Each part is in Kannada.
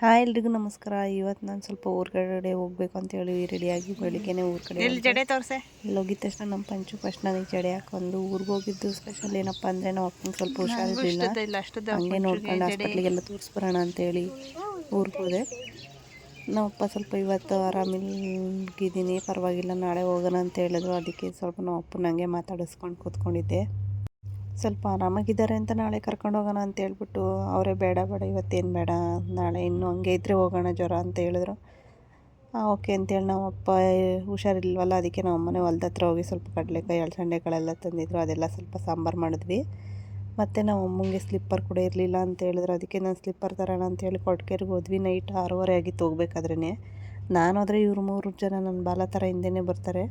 ಹಾಯ್ ಎಲ್ರಿಗೂ ನಮಸ್ಕಾರ. ಇವತ್ತು ನಾನು ಸ್ವಲ್ಪ ಊರ್ಗಡೆ ಹೋಗ್ಬೇಕು ಅಂತ ಹೇಳಿ ರೆಡಿಯಾಗಿ ಬೆಳಿಗ್ಗೆನೆ ಊರ್ ಕಡೆ ಜಡೆ ತೋರ್ಸೆ? ಇಲ್ಲಿ ಹೋಗಿದ ತಕ್ಷಣ ನಮ್ಮ ಪಂಚು ಫಸ್ಟ್ ನನಗೆ ಜಡೆ ಹಾಕೊಂಡು ಊರಿಗೆ ಹೋಗಿದ್ದು. ಸ್ಪೆಷಲ್ ಏನಪ್ಪ ಅಂದರೆ ನಾವು ಅಪ್ಪನಿಗೆ ಸ್ವಲ್ಪ ಹುಷಾರಿರಲಿಲ್ಲ ಹಂಗೆ ನೋಡ್ಕೊಂಡು ಹಾಸ್ಪಿಟ್ಲಿಗೆಲ್ಲ ತೋರಿಸ್ಬರೋಣ ಅಂತೇಳಿ ಊರಿಗೆ ಹೋದೆ. ನಮ್ಮಪ್ಪ ಸ್ವಲ್ಪ ಇವತ್ತು ಆರಾಮಿಲ್ಗಿದ್ದೀನಿ ಪರವಾಗಿಲ್ಲ ನಾಳೆ ಹೋಗೋಣ ಅಂತ ಹೇಳಿದ್ರು. ಅದಕ್ಕೆ ಸ್ವಲ್ಪ ನಮ್ಮ ಅಪ್ಪನ ಹಂಗೆ ಮಾತಾಡಿಸ್ಕೊಂಡು ಕೂತ್ಕೊಂಡಿದ್ದೆ. ಸ್ವಲ್ಪ ಆರಾಮಾಗಿದ್ದಾರೆ ಅಂತ ನಾಳೆ ಕರ್ಕೊಂಡು ಹೋಗೋಣ ಅಂತ ಹೇಳ್ಬಿಟ್ಟು ಅವರೇ ಬೇಡ ಬೇಡ, ಇವತ್ತೇನು ಬೇಡ, ನಾಳೆ ಇನ್ನೂ ಹಂಗೆ ಇದ್ದರೆ ಹೋಗೋಣ ಜ್ವರ ಅಂತ ಹೇಳಿದ್ರು. ಓಕೆ ಅಂತೇಳಿ ನಮ್ಮ ಅಪ್ಪ ಹುಷಾರಿಲ್ವಲ್ಲ, ಅದಕ್ಕೆ ನಮ್ಮ ಅಮ್ಮನೇ ಹೊಲ್ದ ಹತ್ರ ಹೋಗಿ ಸ್ವಲ್ಪ ಕಡಲೆಕಾಯಿ ಅಳಸಂಡೆಗಳೆಲ್ಲ ತಂದಿದ್ರು, ಅದೆಲ್ಲ ಸ್ವಲ್ಪ ಸಾಂಬಾರು ಮಾಡಿದ್ವಿ. ಮತ್ತು ನಮ್ಮ ಅಮ್ಮಂಗೆ ಸ್ಲಿಪ್ಪರ್ ಕೂಡ ಇರಲಿಲ್ಲ ಅಂತ ಹೇಳಿದ್ರು, ಅದಕ್ಕೆ ನಾನು ಸ್ಲಿಪ್ಪರ್ ತರೋಣ ಅಂತೇಳಿ ಕೊಟ್ಕೇರಿಗೆ ಹೋದ್ವಿ. ನೈಟ್ ಆರೂವರೆ ಆಗಿತ್ತು ಹೋಗ್ಬೇಕಾದ್ರೇ ನಾನು ಹೋದರೆ ಇವ್ರು ಮೂರು ಜನ ನನ್ನ ಬಾಲ ಥರ ಹಿಂದೆನೇ ಬರ್ತಾರೆ.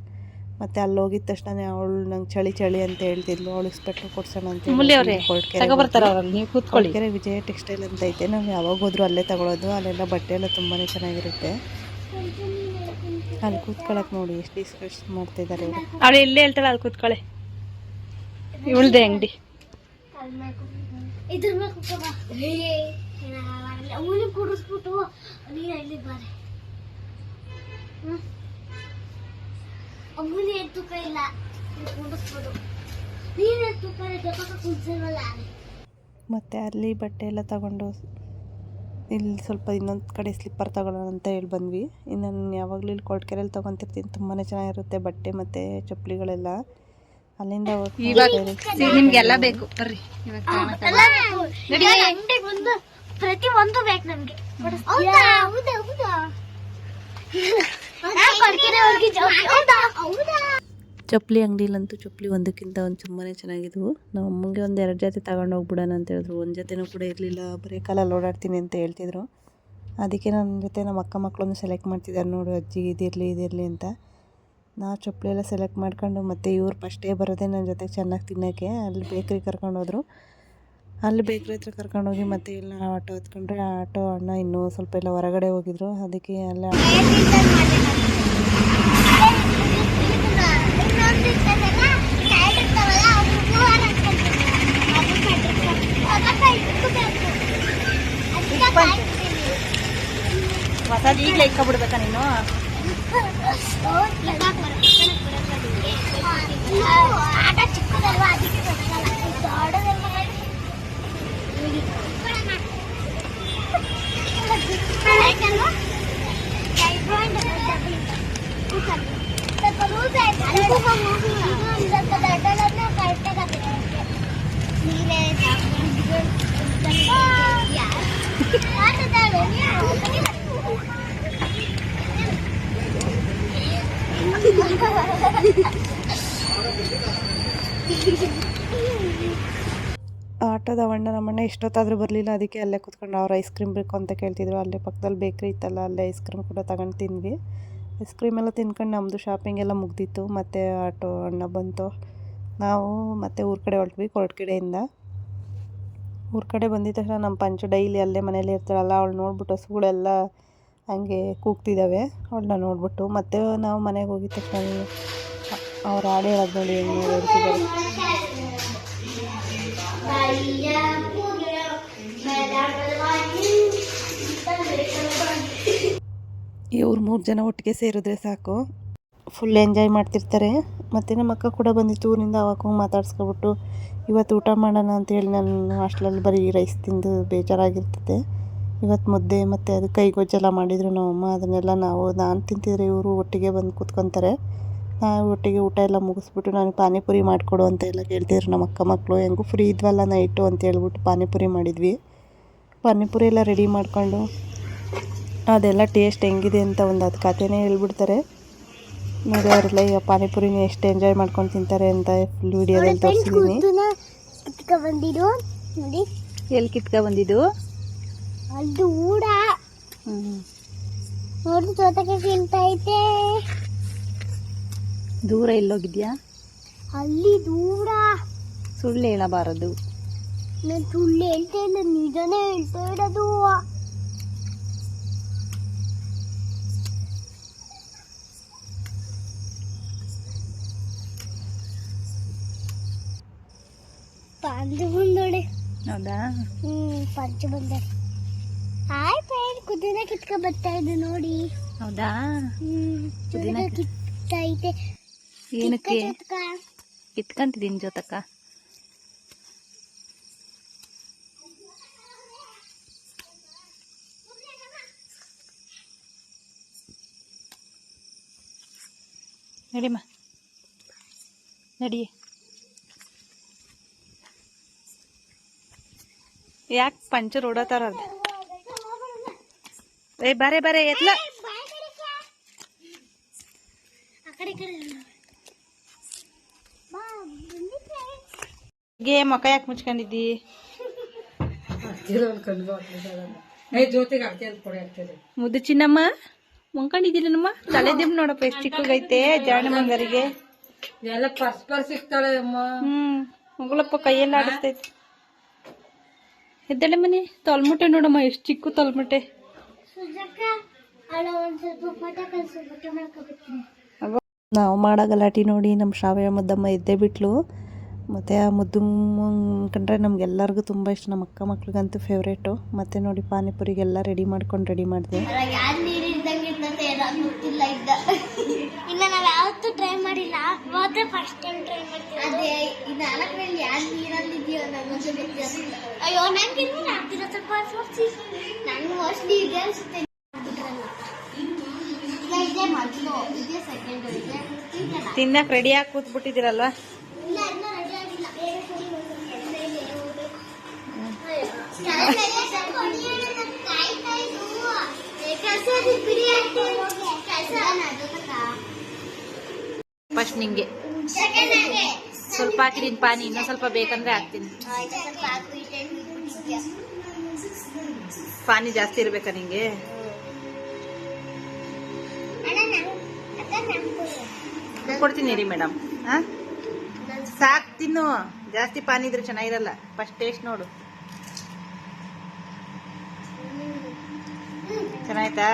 ಮತ್ತು ಅಲ್ಲಿ ಹೋಗಿದ ತಕ್ಷಣ ಅವಳು ನಂಗೆ ಚಳಿ ಚಳಿ ಅಂತ ಹೇಳ್ತಿದ್ಲು. ಅವಳು ಸ್ಪೆಟ್ರ್ ಕೊಡ್ಸೋಣ ಅಂತ ನೀವು ಕೂತ್ಕೊಳ್ಳಿ. ಕೊಡ್ಕೆರೆ ವಿಜಯ ಟೆಕ್ಸ್ಟೈಲ್ ಅಂತ ಐತೆ ನಾವು ಯಾವಾಗ ಹೋದ್ರು ಅಲ್ಲೇ ತಗೊಳ್ಳೋದು ಅಲ್ಲೆಲ್ಲ ಬಟ್ಟೆ ಎಲ್ಲ ತುಂಬಾ ಚೆನ್ನಾಗಿರುತ್ತೆ. ಅಲ್ಲಿ ಕೂತ್ಕೊಳಕ್ ನೋಡಿ ಎಷ್ಟು ಡಿಸ್ಕಸ್ ಮಾಡ್ತಿದ್ದಾರೆ ಅವಳು ಎಲ್ಲೇ ಹೇಳ್ತಾಳೆ ಅಲ್ಲಿ ಕೂತ್ಕೊಳ್ಳಿ ಇವಳ್ದೆ ಅಂಗಡಿ. ಕುಡಿಸ್ಬಿಟ್ಟು ನೀನು ಅಲ್ಲಿ ಬಾರೆ ಅವನು ಏನು ತೂಕ ಇಲ್ಲ ನೀನ್ ಕುಡಿಸ್ಬಿಡು ನೀನು ತೂಕ ಜೊತೆ ಮತ್ತೆ ಮತ್ತು ಅಲ್ಲಿ ಬಟ್ಟೆ ಎಲ್ಲ ತಗೊಂಡು ಇಲ್ಲಿ ಸ್ವಲ್ಪ ಇನ್ನೊಂದು ಕಡೆ ಸ್ಲಿಪ್ಪರ್ ತಗೊಳ್ಳೋಣ ಅಂತ ಹೇಳಿ ಬಂದ್ವಿ. ಇನ್ನು ನಾನು ಯಾವಾಗಲೂ ಇಲ್ಲಿ ಕೊಳ್ಕೆರೆಯಲ್ಲಿ ತೊಗೊತಿರ್ತೀನಿ. ತುಂಬಾ ಚೆನ್ನಾಗಿರುತ್ತೆ ಬಟ್ಟೆ ಮತ್ತು ಚಪ್ಪಲಿಗಳೆಲ್ಲ. ಅಲ್ಲಿಂದ ನಿಮ್ಗೆಲ್ಲ ಬೇಕು. ಬರ್ರಿ ಪ್ರತಿ ಒಂದು ಬೇಕು ನಮ್ಗೆ. ಹೌದಾ? ಹೌದಾ? ಹೌದಾ? ಚಪ್ಪಲಿ ಅಂಗಡಿಲಂತೂ ಚಪ್ಪಲಿ ಒಂದಕ್ಕಿಂತ ಒಂದು ತುಂಬಾ ಚೆನ್ನಾಗಿದ್ವು. ನಮ್ಮ ಅಮ್ಮಂಗೆ ಒಂದು ಎರಡು ಜೊತೆ ಹೋಗ್ಬಿಡೋಣ ಅಂತ ಹೇಳಿದ್ರು. ಒಂದು ಜೊತೆನೂ ಕೂಡ ಇರಲಿಲ್ಲ. ಬರೀ ಕಾಲಲ್ಲಿ ಓಡಾಡ್ತೀನಿ ಅಂತ ಹೇಳ್ತಿದ್ರು. ಅದಕ್ಕೆ ನನ್ನ ಜೊತೆ ನಮ್ಮ ಅಕ್ಕ ಮಕ್ಕಳನ್ನು ಸೆಲೆಕ್ಟ್ ಮಾಡ್ತಿದ್ದಾರೆ ನೋಡು ಅಜ್ಜಿ ಇದಿರಲಿ ಇದಿರಲಿ ಅಂತ. ನಾವು ಚಪ್ಪಲಿ ಎಲ್ಲ ಸೆಲೆಕ್ಟ್ ಮಾಡ್ಕೊಂಡು ಮತ್ತು ಇವ್ರು ಫಸ್ಟೇ ಬರೋದೇ ನನ್ನ ಜೊತೆ ಚೆನ್ನಾಗಿ ತಿನ್ನೋಕ್ಕೆ. ಅಲ್ಲಿ ಬೇಕ್ರಿ ಕರ್ಕೊಂಡು ಹೋದ್ರು. ಅಲ್ಲಿ ಬೇಕ್ರಿ ಹತ್ರ ಕರ್ಕೊಂಡೋಗಿ ಮತ್ತೆ ಇಲ್ಲ ಆಟೋ ಹತ್ಕೊಂಡ್ರೆ ಆಟೋ ಅಣ್ಣ ಇನ್ನೂ ಸ್ವಲ್ಪ ಎಲ್ಲ ಹೊರಗಡೆ ಹೋಗಿದ್ರು. ಅದಕ್ಕೆ ಅಲ್ಲೇ ಹೊಸದು ಈಗಲೇ ಇಕ್ಕೊಬಿಡ್ಬೇಕಾ ನೀನು? ಆಟ ಅಣ್ಣ ನಮ್ಮಣ್ಣ ಇಷ್ಟೊತ್ತಾದರೂ ಬರಲಿಲ್ಲ, ಅದಕ್ಕೆ ಅಲ್ಲೇ ಕೂತ್ಕೊಂಡು ಅವ್ರು ಐಸ್ ಕ್ರೀಮ್ ಬೇಕು ಅಂತ ಕೇಳ್ತಿದ್ರು. ಅಲ್ಲೇ ಪಕ್ಕದಲ್ಲಿ ಬೇಕ್ರಿ ಇತ್ತಲ್ಲ, ಅಲ್ಲೇ ಐಸ್ ಕ್ರೀಮ್ ಕೂಡ ತಗೊಂಡು ತಿಂದ್ವಿ. ಐಸ್ ಕ್ರೀಮ್ ಎಲ್ಲ ತಿನ್ಕೊಂಡು ನಮ್ಮದು ಶಾಪಿಂಗ್ ಎಲ್ಲ ಮುಗ್ದಿತ್ತು. ಮತ್ತು ಆಟೋ ಅಣ್ಣ ಬಂತು. ನಾವು ಮತ್ತೆ ಊರ ಕಡೆ ಹೊರಟ್ವಿ ಕಡೆಯಿಂದ. ಊರ ಕಡೆ ಬಂದಿದ ತಕ್ಷಣ ನಮ್ಮ ಪಂಚು ಡೈಲಿ ಅಲ್ಲೇ ಮನೇಲಿ ಇರ್ತಾರಲ್ಲ ಅವಳು ನೋಡ್ಬಿಟ್ಟು ಹಸುಗಳೆಲ್ಲ ಹಂಗೆ ಕೂಗ್ತಿದ್ದಾವೆ. ಅವಳನ್ನ ನೋಡ್ಬಿಟ್ಟು ಮತ್ತೆ ನಾವು ಮನೆಗೆ ಹೋಗಿದ ತಕ್ಷಣ ಅವ್ರು ಹಾಡು ಹೇಳೋದು ನೋಡಿ ಹೆಂಗೆ ಹೇಳ್ತಿದ್ದಾರೆ ಇವ್ರು ಮೂರು ಜನ ಒಟ್ಟಿಗೆ ಸೇರಿದ್ರೆ ಸಾಕು. ಫುಲ್ ಎಂಜಾಯ್ ಮಾಡ್ತಿರ್ತಾರೆ. ಮತ್ತು ನಮ್ಮ ಅಕ್ಕ ಕೂಡ ಬಂದಿತ್ತು ಊರಿಂದ, ಅವಾಗ ಹೋಗಿ ಮಾತಾಡ್ಸ್ಕೊಬಿಟ್ಟು, ಇವತ್ತು ಊಟ ಮಾಡೋಣ ಅಂತೇಳಿ ನಾನು ಹಾಸ್ಟ್ಲಲ್ಲಿ ಬರೀ ರೈಸ್ ತಿಂದು ಬೇಜಾರಾಗಿರ್ತದೆ. ಇವತ್ತು ಮುದ್ದೆ ಮತ್ತು ಅದು ಕೈಗೊಜ್ಜೆಲ್ಲ ಮಾಡಿದರು ನಮ್ಮಮ್ಮ ಅದನ್ನೆಲ್ಲ ನಾವು ನಾನು ತಿಂತಿದ್ರೆ ಇವರು ಒಟ್ಟಿಗೆ ಬಂದು ಕೂತ್ಕೊತಾರೆ. ನಾವು ಒಟ್ಟಿಗೆ ಊಟ ಎಲ್ಲ ಮುಗಿಸ್ಬಿಟ್ಟು ನಾನು ಪಾನಿಪುರಿ ಮಾಡಿಕೊಡು ಅಂತ ಎಲ್ಲ ಕೇಳ್ತಿದ್ರು ನಮ್ಮ ಅಕ್ಕ ಮಕ್ಕಳು ಹೆಂಗೂ ಫ್ರೀ ಇದ್ವಲ್ಲ ನೈಟು ಅಂತ ಹೇಳ್ಬಿಟ್ಟು ಪಾನಿಪುರಿ ಮಾಡಿದ್ವಿ. ಪಾನಿಪುರಿ ಎಲ್ಲ ರೆಡಿ ಮಾಡಿಕೊಂಡು ಅದೆಲ್ಲ ಟೇಸ್ಟ್ ಹೆಂಗಿದೆ ಅಂತ ಒಂದು ಅದು ಕಥೆನೇ ಹೇಳ್ಬಿಡ್ತಾರೆ. ನೋಡಿ ಅವರೆಲ್ಲ ಈಗ ಪಾನಿಪುರಿನ ಎಷ್ಟು ಎಂಜಾಯ್ ಮಾಡ್ಕೊಂಡು ತಿಂತಾರೆ ಅಂತ ಫುಲ್ ವೀಡಿಯೋದಲ್ಲಿ ತೋರಿಸಿದ್ದೀನಿ ಎಲ್ಲಿ ಕಿತ್ಕ ಬಂದಿದ್ದು? ಅದು ಊಡ. ನೋಡಿ ಜೊತೆಗೆ ತಿಂತೈತೆ ದೂರ ಎಲ್ಲೋಗಿದ್ಯಾ? ಅಲ್ಲಿ ದೂರ. ಸುಳ್ಳು ಹೇಳಬಾರದು. ನಾನು ಸುಳ್ಳು ಹೇಳ್ತಾ ಇಲ್ಲ ನಿಜನೇ ಹೇಳ್ತಾ ಇರೋದು. ಪಾಂಡು ಬಂದೋಳೆ ಹೌದಾ? ಹ್ಮ್ ಪಂಚ ಬಂದ ಹಾಯ್ ಫ್ರೆಂಡ್ ಪುದೀನ ಕಿತ್ಕ ಬರ್ತಾ ಇದೆ ನೋಡಿ. ಹೌದಾ? ಪುದೀನ ಪುದೀನ ಕಿತ್ತೈತೆ ಏನಕ್ಕೆ? ಕಿತ್ಕ ಕಿತ್ಕಂತಿದ್ದೀನಿ ಜೊತಕ್ಕ ನಡಿಮ್ಮ ನಡಿ. ಯಾಕೆ ಪಂಚರ್ ಓಡತಾರ ಅದು ಏ ಬಾರೆ ಬಾರೆ ಎತ್ಲ. ಗೇ ಮೊಕ ಯಾಕೆ ಮುಚ್ಕೊಂಡಿದ್ದಿ? ಮುದ್ದು ಚಿನ್ನಮ್ಮ ಮುಂಕೊಂಡಿದ್ದೀನಿ ನಮ್ಮ ತಲೆ ದಿಮ್ ನೋಡಪ್ಪ ಎಷ್ಟು ಚಿಕ್ಕಗೈತೆ ಜಾಣ ಮಂಗರಿಗೆ. ಎಲ್ಲ ಸಿಗ್ತಾಳೆ ಅಮ್ಮ. ಹ್ಮ್ ಮಗಳಪ್ಪ ಕೈಯಲ್ಲಿ ಆಡಿಸ್ತೈತಿ. ಎದ್ದಳೆ ಮನೆ ತೊಲ್ಮುಟ್ಟೆ ನೋಡಮ್ಮ ಎಷ್ಟು ಚಿಕ್ಕ ತೊಲ್ಮುಟ್ಟೆ ನಾವು ಮಾಡೋ ಗಲಾಟೆ ನೋಡಿ ನಮ್ಮ ಶಾವ್ಯ ಮುದ್ದಮ್ಮ ಎದ್ದೇ ಬಿಟ್ಲು. ಮತ್ತು ಆ ಮುದ್ದು ಕಂಡ್ರೆ ನಮ್ಗೆಲ್ಲರಿಗೂ ತುಂಬ ಇಷ್ಟ. ನಮ್ಮ ಅಕ್ಕ ಮಕ್ಳಿಗಂತೂ ಫೇವ್ರೇಟು ಮತ್ತು ನೋಡಿ ಪಾನಿಪುರಿಗೆಲ್ಲ ರೆಡಿ ಮಾಡ್ಕೊಂಡು ರೆಡಿ ಮಾಡಿದೆ. ಏನೋ ಗೊತ್ತಿಲ್ಲ ಇದ್ದ. ಇನ್ನ ನಾವ್ ಯಾವತ್ತೂ ಟ್ರೈ ಮಾಡಿಲ್ಲ. ಮಾತ್ರ ಫಸ್ಟ್ ಟೈಮ್ ಟ್ರೈ ಮಾಡ್ತೀವಿ. ಅದೇ ಈ ನಾಲ್ಕರಲ್ಲಿ ಯಾರು ನೀರಲ್ಲಿ ಇದೆಯೋ ಅಯ್ಯೋ ನಂಗೆ ನೀನು ಆಗ್ತಿರೋ ಸ್ವಲ್ಪ ನಂಗೆ ಮೋಸ್ಟ್ಲಿ ಇದೆ ಅನ್ಸುತ್ತೆ. ಇದೆ ಮೊದಲು ಇದೇ ಸೆಕೆಂಡ್ ಇದೆ ಇಲ್ಲ ತಿನ್ನಕ್ ರೆಡಿ ಆಗಿ ಕೂತ್ಬಿಟ್ಟಿದ್ದೀರಲ್ವಾ? ಇಲ್ಲ ಇನ್ನೂ ರೆಡಿ ಆಗಿಲ್ಲ. ಬೇರೆ ಸರಿ ಫಸ್ಟ್ ನಿಂಗೆ. ಸ್ವಲ್ಪ ಹಾಕಿದೀನಿ ಪಾನಿ ಇನ್ನೂ ಸ್ವಲ್ಪ ಬೇಕಂದ್ರೆ ಹಾಕ್ತೀನಿ. ಪಾನಿ ಜಾಸ್ತಿ ಇರ್ಬೇಕಾ ನಿಂಗೆ? ಕೊಡ್ತೀನಿ ರೀ ಮೇಡಮ್. ಸಾಕ್ ತಿನ್ನು. ಜಾಸ್ತಿ ಪಾನಿ ಇದ್ರೆ ಚೆನ್ನಾಗಿರಲ್ಲ. ಫಸ್ಟ್ ಟೇಸ್ಟ್ ನೋಡು. ಚೆನ್ನಾಯ್ತಾ?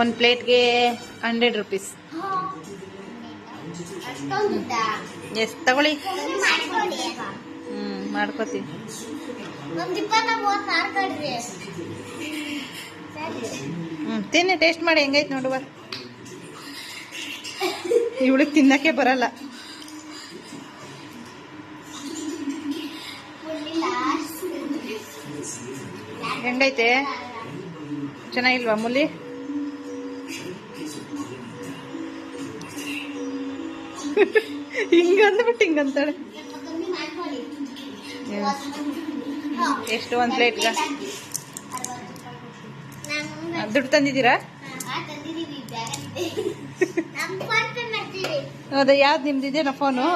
ಒಂದ್ ಪ್ಲೇಟ್ಗೆ ಹಂಡ್ರೆಡ್ ರುಪೀಸ್. ಎಷ್ಟು ಎಸ್ ತಗೊಳ್ಳಿ. ಹ್ಞೂ ಮಾಡ್ಕೊಡ್ರಿ ಹ್ಞೂ ತಿನ್ನಿ ಟೇಸ್ಟ್ ಮಾಡಿ. ಹೆಂಗೈತೆ ನೋಡುವ. ಇವಳಿಗೆ ತಿನ್ನಕ್ಕೆ ಬರಲ್ಲ. ಹೆಂಗೈತೆ? ಚೆನ್ನಾಗಿಲ್ವಾ ಮುಲಿ? ಹಿಂಗಂದ್ಬಿಟ್ಟು ಹಿಂಗಂತಾಳೆ. ಎಷ್ಟು ಒಂದು ಪ್ಲೇಟ್ ದುಡ್ಡು ತಂದಿದ್ದೀರಾ? ಹೌದಾ ಯಾವ್ದು ನಿಮ್ದಿದೆಯಾ ಫೋನು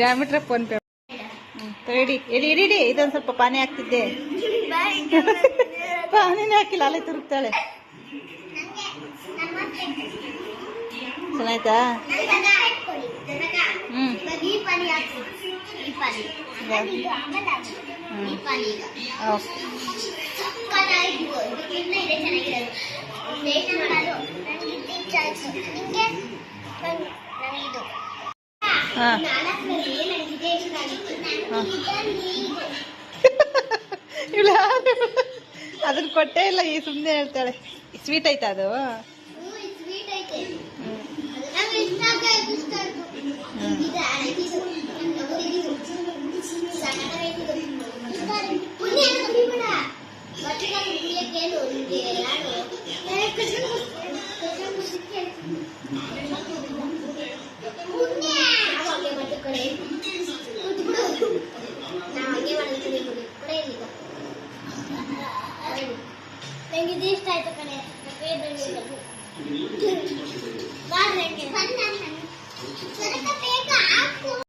ಜಾಮಿಟ್ರ ಫೋನ್ ಇಡಿ ಇಡಿ ಇಡಿ ಇಡಿ ಇದೊಂದು ಸ್ವಲ್ಪ ಪಾನಿ ಹಾಕ್ತಿದ್ದೆ ಪಾನಿನೇ ಹಾಕಿಲ್ಲ ಅಲ್ಲೇ ತುರುಗ್ತಾಳೆ ಚೆನ್ನಾಯ್ತಾ? ಹ್ಮ್. ಹಾಂ ಪಾನಿ ಹಾಕು ಈ ಪಾನಿ ಆಮೇಲೆ ಇದು ಆಮೇಲೆ ಅದು. ಈ ಪಾನಿ ಈಗ ಓಕೆ ಸಕ್ಕತ್ತಾಗಿತ್ತು. ಇದಕ್ಕಿಂತ ಇದೆ ಚೆನ್ನಾಗಿರೋದು ಟೇಸ್ಟ್ ಮಾಡೋದು ನನಗೆ ಇದು ಇಷ್ಟ ಆಯ್ತು ನಿಂಗೆ ನಂಗೆ ಇದು ಹಾ ನಾಲ್ಕರಲ್ಲಿ ನನಗೆ ಇದೇ ಇಷ್ಟ ಆಗಿತ್ತು ಹಾ. ನನಗೆ ಇದರಲ್ಲಿ ಇಲ್ಲ ಅದನ್ನ ಕೊಟ್ಟೇ ಇಲ್ಲ ಈ ಸುಮ್ಮನೆ ಹೇಳ್ತಾಳೆ. ಸ್ವೀಟ್ ಐತ ಅದು?